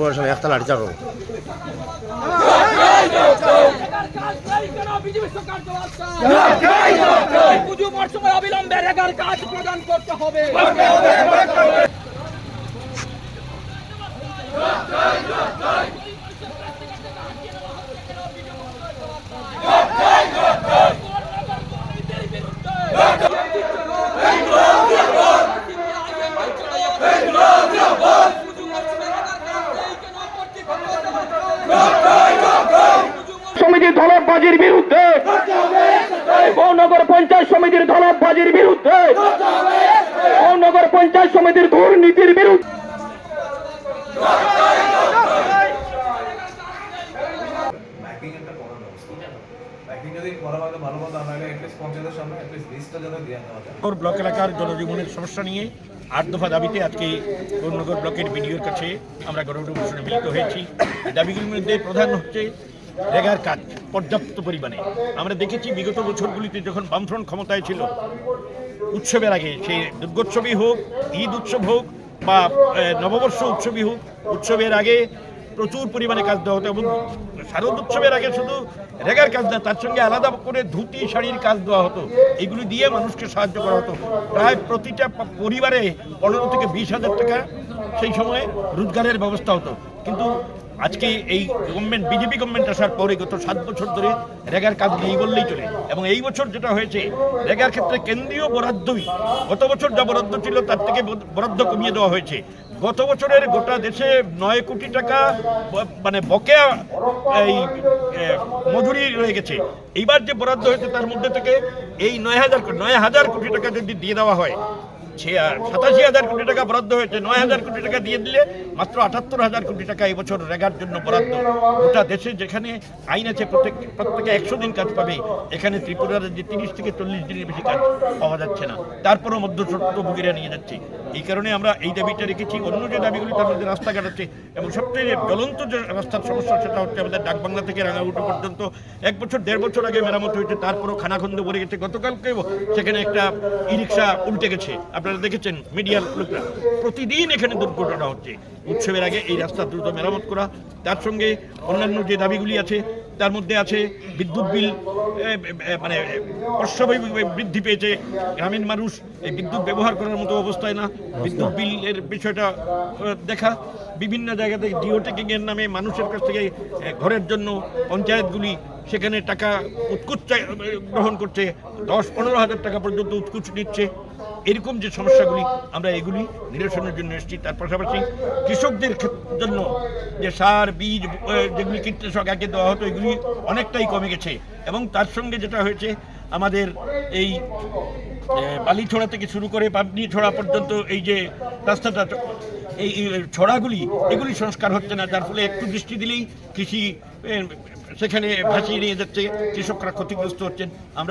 Corporation একটা লাঠিচার করব অবিলম্বে কাজ প্রদান করতে হবে সমিতির ধলপবাজির বিরুদ্ধে। মহানগর পঞ্চায়েত সমিতির ধলপবাজির বিরুদ্ধে। মহানগর পঞ্চায়েত সমিতির দুর্নীতির বিরুদ্ধে। ব্লক এলাকার জনজীবনের সমস্যা নিয়ে আট দফা দাবিতে আজকে গৌরনগর ব্লকের বিডিওর কাছে আমরা গণভোট অনুষ্ঠানে মিলিত হয়েছি। দাবিগুলির মধ্যে প্রধান হচ্ছে রেগার কাজ পর্যাপ্ত পরিমাণে। আমরা দেখেছি বিগত বছরগুলিতে যখন বামফ্রন্ট ক্ষমতায় ছিল, উৎসবের আগে সে দুর্গোৎসবই হোক, ঈদ উৎসব হোক বা নববর্ষ উৎসবই হোক, উৎসবের আগে প্রচুর পরিমাণে কাজ দেওয়া হতো এবং শারদ উৎসবের আগে শুধু রেগার কাজ না, তার সঙ্গে আলাদা করে ধুতি, শাড়ির কাজ দেওয়া হতো। এগুলি দিয়ে মানুষকে সাহায্য করা হতো। প্রায় প্রতিটা পরিবারে পনেরো থেকে বিশ হাজার টাকা সেই সময়ে রোজগারের ব্যবস্থা হতো। কিন্তু আজকে এই গভর্নমেন্ট বিজেপি গভর্নমেন্ট আসার পরে গত সাত বছর ধরে রেগার কাজ নেই বললেই চলে। এবং এই বছর যেটা হয়েছে, রেগার ক্ষেত্রে কেন্দ্রীয় বরাদ্দই, গত বছর যা বরাদ্দ ছিল তার থেকে বরাদ্দ কমিয়ে দেওয়া হয়েছে। গত বছরের গোটা দেশে নয় কোটি টাকা মানে বকেয়া এই মজুরি রয়ে গেছে। এইবার যে বরাদ্দ হয়েছে তার মধ্যে থেকে এই নয় হাজার নয় হাজার কোটি টাকা যদি দিয়ে দেওয়া হয় সাতাশি হাজার কোটি টাকা বরাদ্দ হয়েছে। নয় হাজার কোটি টাকা দিয়ে দিলে মাত্র আটাত্তর হাজার কোটি টাকা এবছর রেগার জন্য বরাদ্দ। গোটা দেশে যেখানে আইন আছে, প্রত্যেক প্রত্যেকে একশো দিন কাজ পাবে, এখানে ত্রিপুরার যে তিরিশ থেকে চল্লিশ দিনের বেশি কাজ পাওয়া যাচ্ছে না। তারপরও মধ্যস্বত্বভোগীরা নিয়ে যাচ্ছে। এই কারণে আমরা এই দাবিটা রেখেছি। অন্য যে দাবিগুলি তার মধ্যে রাস্তাঘাট আছে এবং সবচেয়ে জ্বলন্ত যে রাস্তার সমস্যা সেটা হচ্ছে আমাদের ডাকবাংলা থেকে রাঙাউটো পর্যন্ত। এক বছর, দেড় বছর আগে মেরামত হয়েছে, তারপরও খানাখন্দ ভরে গেছে। গতকালকেও সেখানে একটা ই রিক্সা উল্টে গেছে। আপনারা দেখেছেন মিডিয়ার লোকরা। প্রতিদিন এখানে দুর্ঘটনা হচ্ছে। উৎসবের আগে এই রাস্তা দ্রুত মেরামত করা, তার সঙ্গে অন্যান্য যে দাবিগুলি আছে তার মধ্যে আছে বিদ্যুৎ বিল মানে অস্বাভাবিক বৃদ্ধি পেয়েছে। গ্রামীণ মানুষ এই বিদ্যুৎ ব্যবহার করার মতো অবস্থায় না। বিদ্যুৎ বিলের বিষয়টা দেখা। বিভিন্ন জায়গা থেকে জিও টেকিংয়ের নামে মানুষের কাছ থেকে ঘরের জন্য পঞ্চায়েতগুলি সেখানে টাকা উৎকুচ গ্রহণ করছে। দশ পনেরো হাজার টাকা পর্যন্ত উৎকুচ নিচ্ছে। এরকম যে সমস্যাগুলি আমরা এগুলি নিরসনের জন্য এসেছি। তার পাশাপাশি কৃষকদের জন্য যে সার, বীজ যেগুলি কীটনাশক আগে দেওয়া হতো, এগুলি অনেকটাই কমে গেছে। এবং তার সঙ্গে যেটা হয়েছে, আমাদের এই বালিছড়া থেকে শুরু করে পাবনি ছড়া পর্যন্ত এই যে রাস্তাটা, এই ছড়াগুলি, এগুলি সংস্কার হচ্ছে না। যার ফলে একটু দৃষ্টি দিলেই কৃষি সেখানে ভাসিয়ে নিয়ে যাচ্ছে। কৃষকরা ক্ষতিগ্রস্ত হচ্ছেন। আমরা